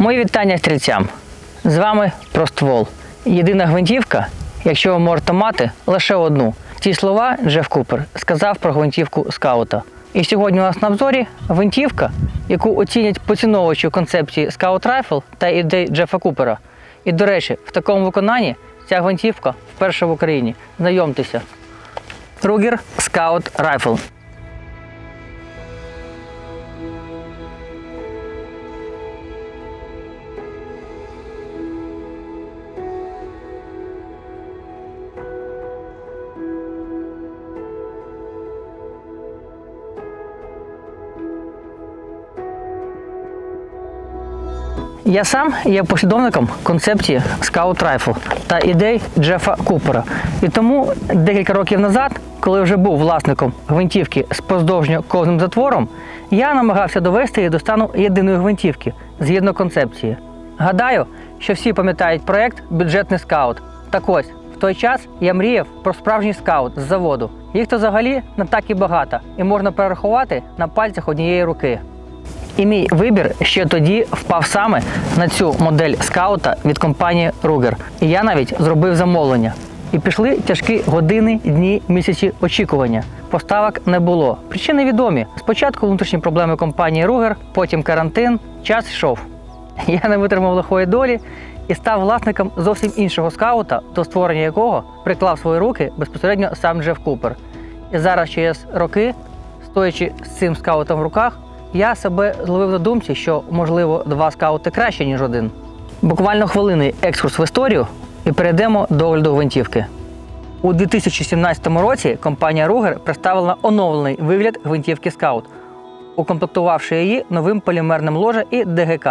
Мої вітання стрільцям. З вами Проствол. Єдина гвинтівка, якщо ви можете мати лише одну. Ці слова Джеф Купер сказав про гвинтівку скаута. І сьогодні у нас на обзорі гвинтівка, яку оцінять поціновувачі концепції Scout Rifle та ідей Джефа Купера. І, до речі, в такому виконанні ця гвинтівка вперше в Україні. Знайомтеся. Ruger Scout Rifle. Я сам є послідовником концепції Scout Rifle та ідей Джефа Купера. І тому декілька років назад, коли вже був власником гвинтівки з поздовжньо ковним затвором, я намагався довести її до стану єдиної гвинтівки згідно концепції. Гадаю, що всі пам'ятають проект Бюджетний скаут. Так ось, в той час я мріяв про справжній скаут з заводу. Їх то взагалі не так і багато, і можна перерахувати на пальцях однієї руки. І мій вибір ще тоді впав саме на цю модель скаута від компанії Ruger. І я навіть зробив замовлення. І пішли тяжкі години, дні, місяці очікування. Поставок не було. Причини відомі. Спочатку внутрішні проблеми компанії Ruger, потім карантин, час йшов. Я не витримав лихої долі і став власником зовсім іншого скаута, до створення якого приклав свої руки безпосередньо сам Джеф Купер. І зараз через роки, стоячи з цим скаутом в руках, я себе зловив на думці, що можливо два скаути краще, ніж один. Буквально хвилинний екскурс в історію і перейдемо до огляду гвинтівки. У 2017 році компанія Ruger представила оновлений вигляд гвинтівки Scout, укомплектувавши її новим полімерним ложе і ДГК.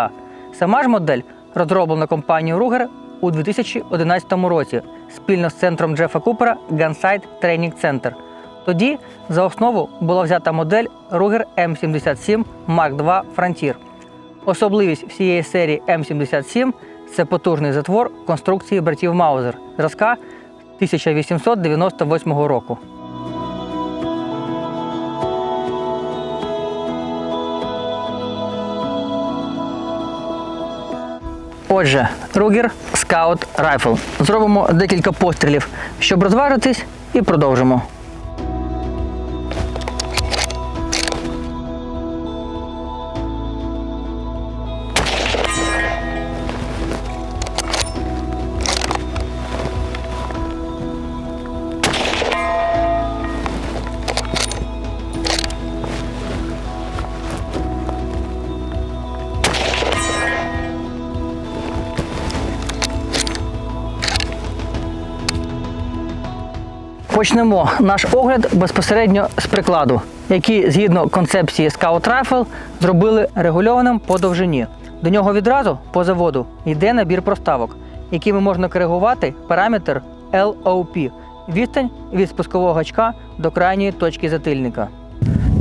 Сама ж модель розроблена компанією Ruger у 2011 році спільно з центром Джефа Купера Gunsite Training Center. Тоді за основу була взята модель Ruger M77 Mark II Frontier. Особливість всієї серії М77 це потужний затвор конструкції братів Маузер зразка 1898 року. Отже, Ruger Scout Rifle. Зробимо декілька пострілів, щоб розважитись, і продовжимо. Почнемо наш огляд безпосередньо з прикладу, який згідно концепції Scout Rifle зробили регульованим по довжині. До нього відразу по заводу йде набір проставок, якими можна коригувати параметр LOP – відстань від спускового гачка до крайньої точки затильника.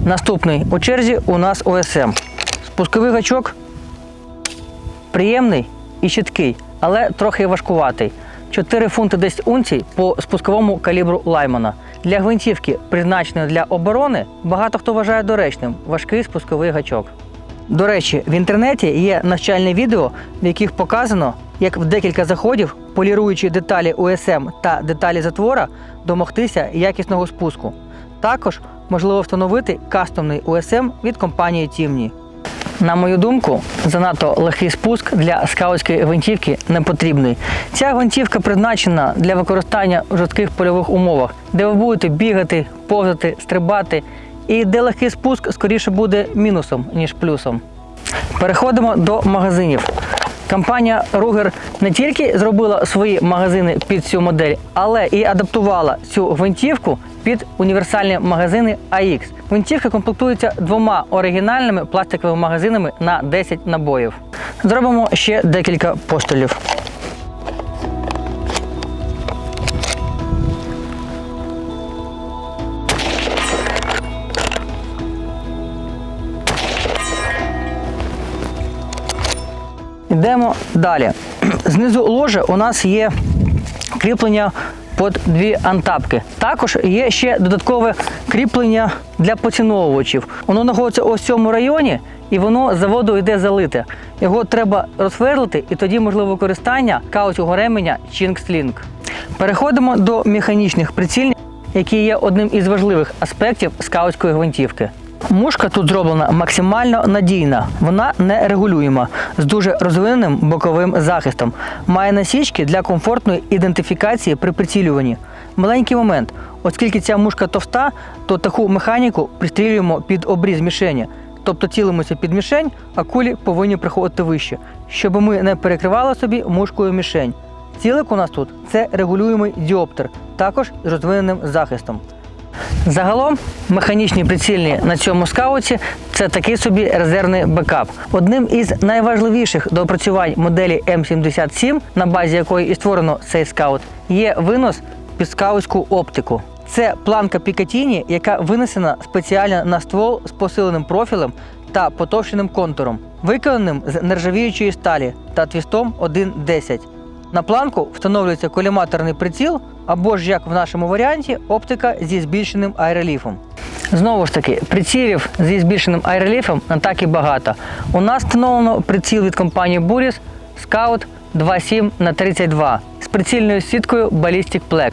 Наступний у черзі у нас ОСМ. Спусковий гачок приємний і чіткий, але трохи важкуватий. 4 фунти 10 унцій по спусковому калібру Лаймана. Для гвинтівки, призначеної для оборони, багато хто вважає доречним важкий спусковий гачок. До речі, в інтернеті є навчальне відео, в яких показано, як в декілька заходів, поліруючи деталі УСМ та деталі затвора, домогтися якісного спуску. Також можливо встановити кастомний УСМ від компанії Тімні. На мою думку, занадто легкий спуск для скаутської гвинтівки не потрібний. Ця гвинтівка призначена для використання в жорстких польових умовах, де ви будете бігати, повзати, стрибати, і де легкий спуск скоріше буде мінусом, ніж плюсом. Переходимо до магазинів. Компанія Ruger не тільки зробила свої магазини під цю модель, але і адаптувала цю гвинтівку під універсальні магазини AX. Гвинтівка комплектується двома оригінальними пластиковими магазинами на 10 набоїв. Зробимо ще декілька пострілів. Йдемо далі. Знизу ложа у нас є кріплення під дві антапки. Також є ще додаткове кріплення для поціновувачів. Воно знаходиться ось в цьому районі, і воно з заводу йде залите. Його треба розсверлити, і тоді можливе використання каучого ременя Chinkslink. Переходимо до механічних прицільних, які є одним із важливих аспектів скаутської гвинтівки. Мушка тут зроблена максимально надійна, вона не регулюєма, з дуже розвиненим боковим захистом. Має насічки для комфортної ідентифікації при прицілюванні. Маленький момент, оскільки ця мушка товста, то таку механіку пристрілюємо під обріз мішені. Тобто цілимося під мішень, а кулі повинні приходити вище, щоб ми не перекривали собі мушкою мішень. Цілик у нас тут це регулюємий діоптер, також з розвиненим захистом. Загалом механічні прицільні на цьому скауті це такий собі резервний бекап. Одним із найважливіших доопрацювань моделі М77, на базі якої і створено цей скаут, є винос під скаутську оптику. Це планка Пікатіні, яка винесена спеціально на ствол з посиленим профілем та потовщеним контуром, виконаним з нержавіючої сталі та твістом 1.10. На планку встановлюється коліматорний приціл або ж, як в нашому варіанті, оптика зі збільшеним аероліфом. Знову ж таки, прицілів зі збільшеним аероліфом не так і багато. У нас встановлено приціл від компанії Buris Scout 27 на 32 з прицільною сіткою Ballistic Plex.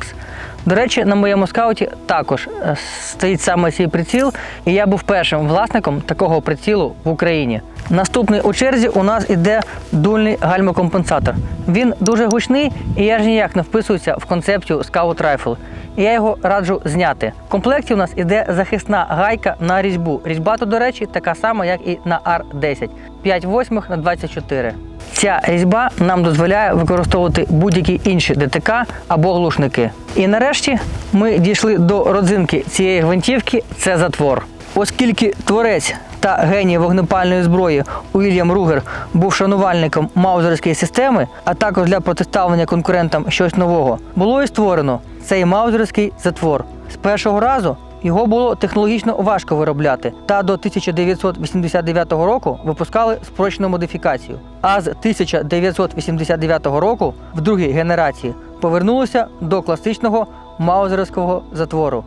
До речі, на моєму скауті також е, стоїть саме цей приціл, і я був першим власником такого прицілу в Україні. Наступний у черзі у нас іде дульний гальмокомпенсатор. Він дуже гучний і я ж ніяк не вписуюся в концепцію Scout Rifle. І я його раджу зняти. В комплекті у нас іде захисна гайка на різьбу. Різьба тут, до речі, така сама, як і на R10 5 восьмих на 24. Ця різьба нам дозволяє використовувати будь-які інші ДТК або глушники. І нарешті ми дійшли до родзинки цієї гвинтівки це затвор. Оскільки творець та геній вогнепальної зброї Уільям Ругер був шанувальником маузерської системи, а також для протиставлення конкурентам щось нового, було і створено цей маузерський затвор. З першого разу його було технологічно важко виробляти, та до 1989 року випускали спрощену модифікацію. А з 1989 року, в другій генерації, повернулися до класичного маузерського затвору.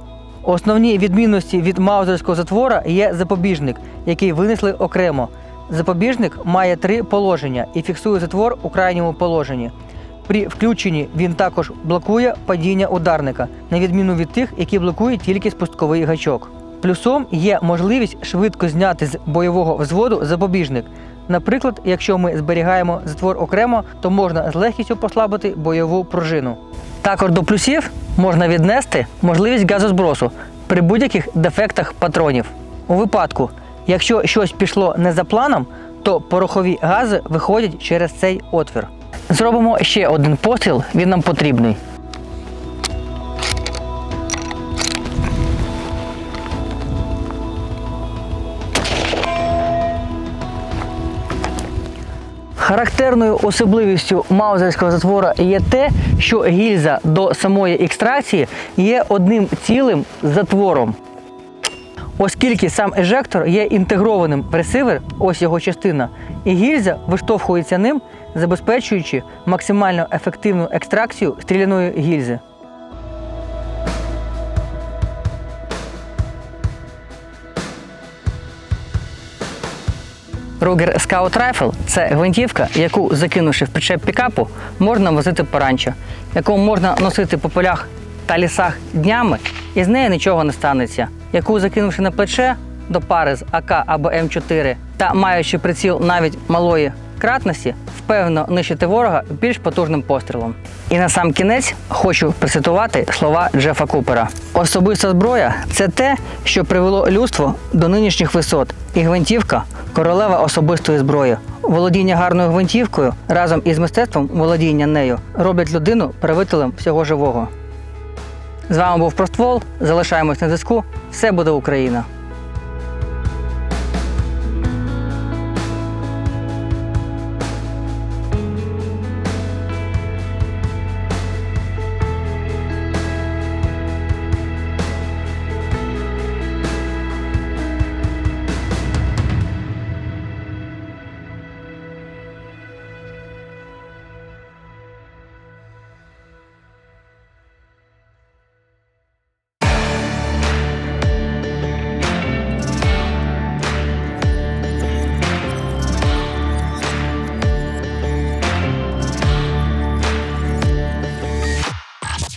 Основні відмінності від маузерського затвора є запобіжник, який винесли окремо. Запобіжник має три положення і фіксує затвор у крайньому положенні. При включенні він також блокує падіння ударника, на відміну від тих, які блокують тільки спусковий гачок. Плюсом є можливість швидко зняти з бойового взводу запобіжник. Наприклад, якщо ми зберігаємо затвор окремо, то можна з легкістю послабити бойову пружину. Також до плюсів можна віднести можливість газозбросу при будь-яких дефектах патронів. У випадку, якщо щось пішло не за планом, то порохові гази виходять через цей отвір. Зробимо ще один постріл, він нам потрібний. Характерною особливістю маузерського затвора є те, що гільза до самої екстракції є одним цілим затвором. Оскільки сам ежектор є інтегрованим в ось його частина, і гільза виштовхується ним, забезпечуючи максимально ефективну екстракцію стріляної гільзи. Ruger Scout Rifle – це гвинтівка, яку, закинувши в причеп пікапу, можна возити по ранчо, яку можна носити по полях та лісах днями, і з неї нічого не станеться. Яку закинувши на плече до пари з АК або М4 та маючи приціл навіть малої кратності, впевнено нищити ворога більш потужним пострілом. І на сам кінець хочу процитувати слова Джефа Купера: особиста зброя це те, що привело людство до нинішніх висот, і гвинтівка королева особистої зброї. володіння гарною гвинтівкою разом із мистецтвом володіння нею роблять людину правителем всього живого. З вами був Проствол. Залишаємось на зв'язку. Все буде Україна!